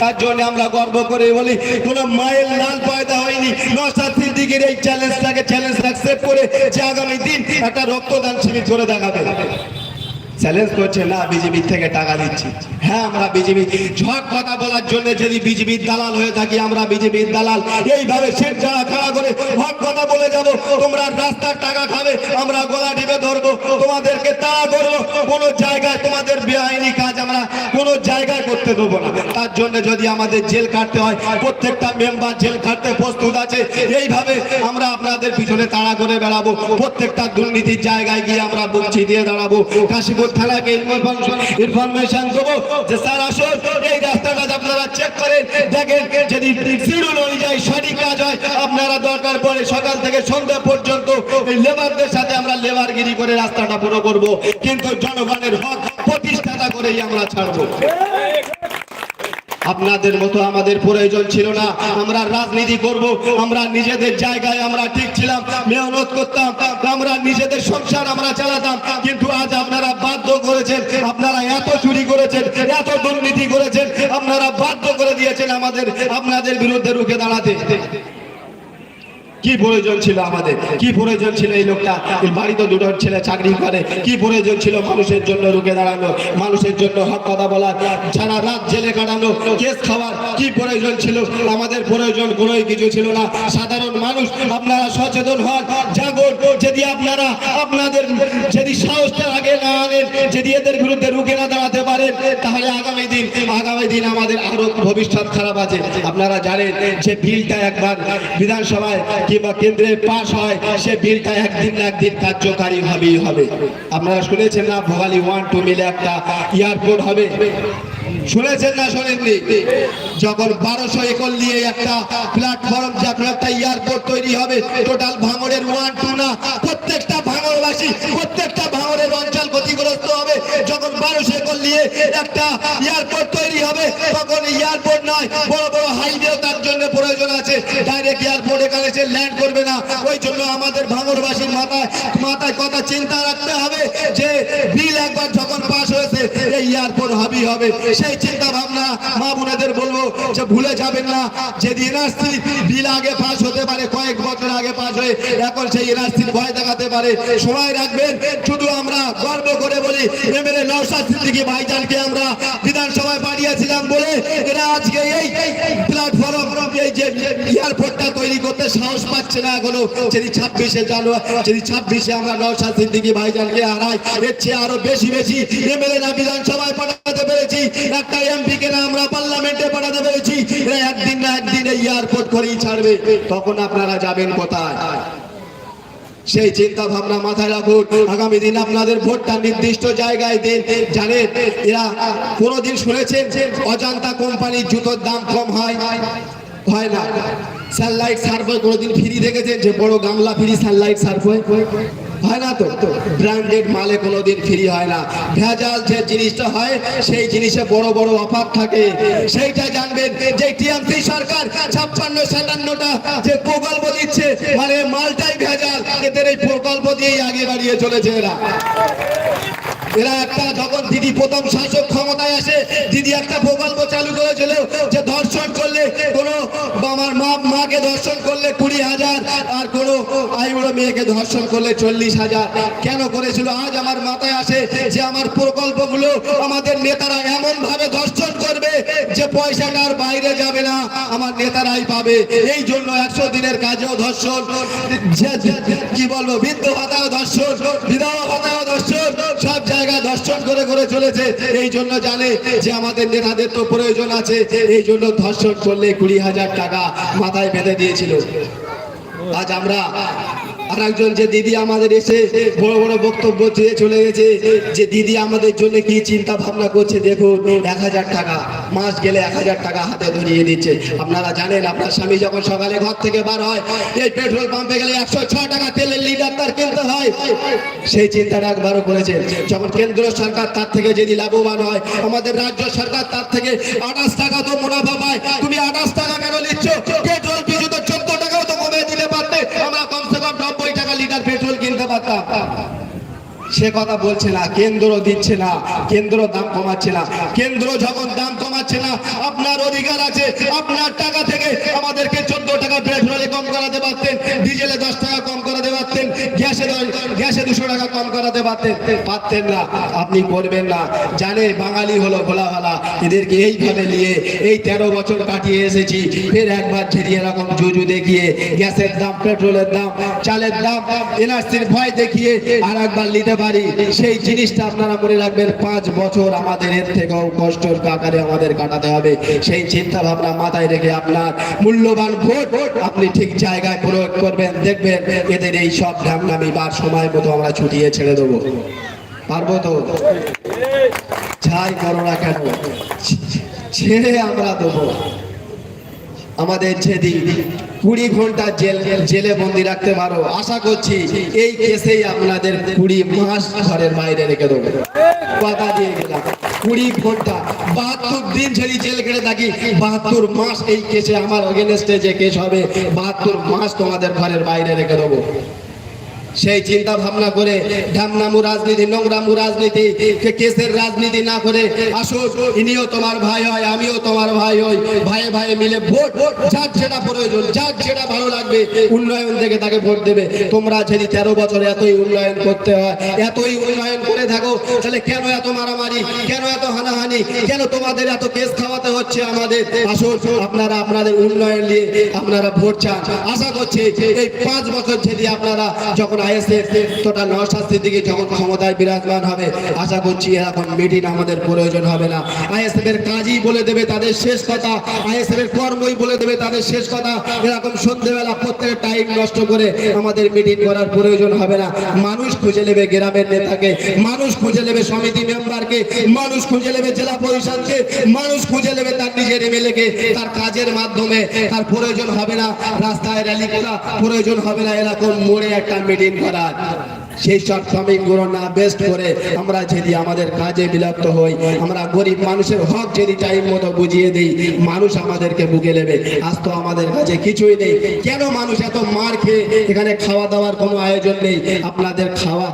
তার জন্য আমরা গর্ব করে বলি, কোন মায়ের লাল পয়দা হয়নি। নসাদ সিদ্দিকের এই চ্যালেঞ্জটাকে চ্যালেঞ্জ অ্যাকসেপ্ট করে যে আগামী দিন একটা রক্তদান শিবির করে দেখাবে। চ্যালেঞ্জ করছে, না, বিজেপি থেকে টাকা দিচ্ছি। হ্যাঁ আমরা বিজেপি ঝড় কথা বলার জন্য যদি বিজেপির দালাল হয়ে থাকি, আমরা বিজেপির দালাল। এইভাবে শেখ যারা খাড়া করে হক কথা বলে যাব, তোমরা রাস্তার টাকা খাবে, আমরা গলা টিপে ধরবো। তোমাদেরকে তাড়া করব কোনো জায়গায় তোমাদের বেআইনি কাজ আমরা কোনো জায়গায় করতে দেবো না। তার জন্য যদি আমাদের জেল কাটতে হয়, প্রত্যেকটা মেম্বার জেল কাটতে প্রস্তুত আছে, এইভাবে আমরা আপনাদের পিছনে তাড়া করে বেড়াবো। প্রত্যেকটা দুর্নীতির জায়গায় গিয়ে আমরা বুঝছি দিয়ে দাঁড়াবো। কাশীপুর থানাকে ইনফরমেশন দেবো। যে স্যার আসুন, এই রাস্তাটা আপনারা চেক করেন, দেখেন, যদি শিডিউল অনুযায়ী সঠিক কাজ হয়, আপনারা দরকার পড়ে সকাল থেকে সন্ধ্যা পর্যন্ত এই লেবারদের সাথে আমরা লেবারগিরি করে রাস্তাটা পুরো করব। কিন্তু জনগণের হক প্রতিষ্ঠাতা করেই আমরা ছাড়বো। আপনাদের মতো আমাদের প্রয়োজন ছিল না। আমরা রাজনীতি করব, আমরা নিজেদের জায়গায় আমরা ঠিক ছিলাম, মেহনত করতাম, আমরা নিজেদের সংসার আমরা চালাতাম, কিন্তু আজ আপনারা বাধ্য করেছেন, আপনারা এত চুরি করেছেন, এত দুর্নীতি করেছেন, আপনারা বাধ্য করে দিয়েছেন আমাদের, আপনাদের বিরুদ্ধে রুখে দাঁড়াতে। কি প্রয়োজন ছিল আমাদের? কি প্রয়োজন ছিল এই লোকটা? বাড়িতে দুটো ছেলে চাকরি করে। কি প্রয়োজন ছিল মানুষের জন্য রুখে দাঁড়ানো? মানুষের জন্য হক কথা বলার? সারা রাত জেলে কাটানো? কেস খাওয়ার? কি প্রয়োজন ছিল? আমাদের প্রয়োজন কোনোই কিছু ছিল না। সাধারণ মানুষ, আপনারা সচেতন হন। জাগন যদি আপনারা আপনাদের, যদি সাহসটা আগে না আনেন, যদি এদের বিরুদ্ধে রুখে না দাঁড়াতে পারেন, তাহলে আগামী দিন আগামী দিন আমাদের ভবিষ্যৎ খারাপ আছে। আপনারা জানেন যে বিলটা একবার বিধানসভায় কিংবা কেন্দ্রে পাশ হয়, সে বিলটা একদিন না একদিন কার্যকারী হবেই হবে। আপনারা শুনেছেন না, ভোগালী ওয়ান টু মিলে একটা এয়ারপোর্ট হবে? শুনেছেন না, শোনেননি? যখন বারোশো একর নিয়ে একটা প্ল্যাটফর্ম যখন একটা এয়ারপোর্ট তৈরি হবে টোটাল ভাঙড়ের ওয়ান টু না, প্রত্যেকটা ভাঙড়বাসী, প্রত্যেকটা ভাঙড়ের অঞ্চল ক্ষতিগ্রস্ত হবে। বারোশো একর নিয়ে একটা এয়ারপোর্ট তৈরি হবে। তখন এয়ারপোর্ট নয়, বড় বড় হাইওয়ে তার জন্য প্রয়োজন আছে। ডাইরেক্ট এয়ারপোর্ট এখানে সে ল্যান্ড করবে না। ওই জন্য আমাদের ভাঙড়বাসীর মাথায় মাথায় কথা চিন্তা রাখতে হবে যে বিল একবার যখন পাস হয়েছে, এই এয়ারপোর্ট হবেই হবে। সেই চিন্তা ভাবনা মা বোনেদের বলব যে ভুলে যাবেন না। যে এনআরসি বিল আগে পাস হতে পারে, কয়েক বছর আগে পাস হয়ে এখন সেই এনআরসির ভয় দেখাতে পারে। সময় রাখবেন, শুধু আমরা এমএলএ নওশাদ সিদ্দিকী ভাইজানকে আমরা বিধানসভায় পাঠিয়েছিলাম বলে এরা আজকে এই প্ল্যাটফর্ম এই যে এয়ারপোর্টটা তৈরি করতে সাহস পাচ্ছে না এখনও। যদি ছাব্বিশে জানুয়ারি যদি ছাব্বিশে আমরা নওশাদ ভাইজানকে হারাই আরও বেশি বেশি এমএলএ না বিধানসভায় পাঠাতে পেরেছি। একটা এমপি কে না আমরা পার্লামেন্টে পাঠাতে পেরেছি। একদিন না একদিন এই এয়ারপোর্ট করেই ছাড়বে। তখন আপনারা যাবেন কোথায়? সেই চিন্তা ভাবনা মাথায় রাখুন। আগামী দিন আপনাদের ভোটটা নির্দিষ্ট জায়গায় দিন। জানেন, এরা কোনোদিন শুনেছেন যে অজান্তা কোম্পানির জুতোর দাম কম হয়? হয় না। সানলাইট সার্ভ হয় কোনোদিন ফ্রি দেখেছেন যে বড় গামলা ফ্রি সানলাইট সার্ভ হয় হয় না তো? ব্র্যান্ডেড মালে কোনোদিন ফ্রি হয় না। ভেজাল যে জিনিসটা হয়, সেই জিনিসে বড় বড় অফার থাকে। সেইটা জানবেন যে টিএমসি সরকার ছাপ্পান্ন সাতান্নটা যে প্রকল্প দিচ্ছে মানে মালটাই ভেজাল। এদের এই প্রকল্প দিয়েই আগে বাড়িয়ে চলেছে এরা। এরা একটা যখন দিদি প্রথম শাসক ক্ষমতায় আসে, দিদি একটা প্রকল্প চালু করেছিল যে ধর্ষণ করলে কোনো আমার মা মাকে ধর্ষণ করলে কুড়ি হাজার আর কোনো আইবুড়ো মেয়েকে ধর্ষণ করলে চল্লিশ হাজার। কেন করেছিল? আজ আমার মাথায় আসে যে আমার প্রকল্পগুলো আমাদের নেতারা ধর্ষণ করবে যে পয়সাটা আর বাইরে যাবে না, আমার নেতারাই পাবে। এই জন্য একশো দিনের কাজেও ধর্ষণ। কি বলব, বৃদ্ধ ভাতাও ধর্ষণ, বিধবা ভাতাও ধর্ষণ, সব জায়গায় ধর্ষণ করে করে চলেছে। এই জন্য জানে যে আমাদের নেতাদের তো প্রয়োজন আছে। এই জন্য ধর্ষণ করলে কুড়ি হাজার টাকা মাথায় বেঁধে দিয়েছিল। আজ আমরা আর একজন যে দিদি আমাদের এসে বড় বড় বক্তব্য দিয়ে চলে গেছে, যে দিদি আমাদের জন্য কি চিন্তা ভাবনা করছে দেখুন, এক হাজার টাকা, মাস গেলে এক হাজার টাকা হাতে ধরিয়ে দিচ্ছে। আপনারা জানেন, আপনার স্বামী যখন সকালে ঘর থেকে বার হয়, এই পেট্রোল পাম্পে গেলে একশো ছ টাকা তেলের লিটার তার কিনতে হয়। সেই চিন্তাটা একবারও করেছে যখন কেন্দ্র সরকার তার থেকে যদি লাভবান হয়, আমাদের রাজ্য সরকার তার থেকে আঠাশ টাকা তো মুনাফা পায়। তুমি আঠাশ টাকা কেন নিচ্ছ পেট্রোল কিছু তো চোদ্দ টাকাও তো কমে দিতে পারতে আমরা কমসে কম নব্বই টাকা লিটার পেট্রোল কিনতে পারতাম সে কথা বলছে না, কেন্দ্র দিচ্ছে না, কেন্দ্র দাম কমাচ্ছে না, কেন্দ্র যখন দাম কমাচ্ছে না, আপনার অধিকার আছে, আপনার টাকা থেকে আমাদেরকে চোদ্দ টাকা পেট্রোলে কম করাতে পারতেন ডিজেলে দশ টাকা কম করাতে পারতেন গ্যাসে দশ- গ্যাসে দুশো টাকা কম করাতে পারতেন পারতেন না। আপনি করবেন না। জানে বাঙালি হলো ভোলা ভালা এদেরকে এইভাবে নিয়ে এই তেরো বছর কাটিয়ে এসেছি। ফের একবার ছেড়ে এরকম জুজু দেখিয়ে গ্যাসের দাম, পেট্রোলের দাম, চালের দাম, এনআরসির ভয় দেখিয়ে আর একবার নিতে পারি, সেই জিনিসটা আপনারা মনে রাখবেন, পাঁচ বছর আমাদের এর থেকেও কষ্টর আকারে আমাদের কাটাতে হবে। সেই চিন্তা ভাবনা মাথায় রেখে আপনার মূল্যবান ভোট আপনি ঠিক জায়গায় প্রয়োগ করবেন, দেখবেন এদের এই সব ঢামনামি বা সময় মতো আমরা ছুটিয়ে ছেড়ে দেবো। পারব তো? যাই করো না কেন? ছেড়ে আমরা দেবো। আমাদের যেদিন কুড়ি ঘণ্টা জেল, জেলে বন্দি রাখতে পারো। আশা করছি এই কেসেই আপনাদের কুড়ি মাস ঘরের বাইরে রেখে দেবো। কথা দিয়ে গেলাম কুড়ি ঘণ্টা, বাহাত্তর দিন যদি জেল কেটে থাকি, বাহাত্তর মাস এই কেসে আমার অগেনস্টে যে কেস হবে, বাহাত্তর মাস তোমাদের ঘরের বাইরে রেখে দেবো। সেই চিন্তা ভাবনা করে ঢামনামু রাজনীতি, নোংরামু রাজনীতি কেসের রাজনীতি না করে আসো, ইনিও তোমার ভাই হয়, আমিও তোমার ভাই হই। ভাইয়ে ভাইয়ে মিলে ভোট, যার যেটা প্রয়োজন, যার যেটা ভালো লাগবে, উন্নয়ন থেকে তাকে ভোট দেবে। তোমরা যদি তেরো বছরে এতই উন্নয়ন করতে হয়, এতই উন্নয়ন করে থাকো, তাহলে কেন এত মারামারি, কেন এত হানাহানি, কেন তোমাদের এত কেস খাওয়াতে হচ্ছে আমাদের? আসো, আপনারা আপনাদের উন্নয়ন নিয়ে আপনারা ভোট চান। আশা করছি এই পাঁচ বছর যদি আপনারা যখন আইএসএফ টোটাল নশাস্তির দিকে ক্ষমতায় বিরাজমান হবে, আশা করছি এরকম মিটিং আমাদের প্রয়োজন হবে না। আইএসএফ এর কাজই বলে দেবে তাদের শেষ কথা আইএসএফ এর কর্মই বলে দেবে তাদের শেষ কথা। এরকম সন্ধ্যেবেলা প্রত্যেকের টাইম নষ্ট করে আমাদের মিটিং করার প্রয়োজন হবে না। মানুষ খুঁজে নেবে গ্রামের নেতাকে, মানুষ খুঁজে নেবে সমিতি মেম্বারকে মানুষ খুঁজে নেবে জেলা পরিষদকে, মানুষ খুঁজে নেবে তার নিজের এমএলএকে। তার কাজের মাধ্যমে তার প্রয়োজন হবে না। রাস্তায় র্যালি করা প্রয়োজন হবে না। এরকম মোড়ে একটা মিটিং করা সেই সব শ্রমিকগুলো না বেস্ট করে আমরা যদি আমাদের কাজে বিলুপ্ত হই, আমরা গরিব মানুষের হক যদি টাইম মতো বুঝিয়ে দিই, মানুষ আমাদেরকে বুকে নেবে। আজ তো আমাদের কাছে কিছুই নেই। কেন মানুষ এত মার খেয়ে এখানে খাওয়া দাওয়ার কোনো আয়োজন নেই? আপনাদের খাওয়া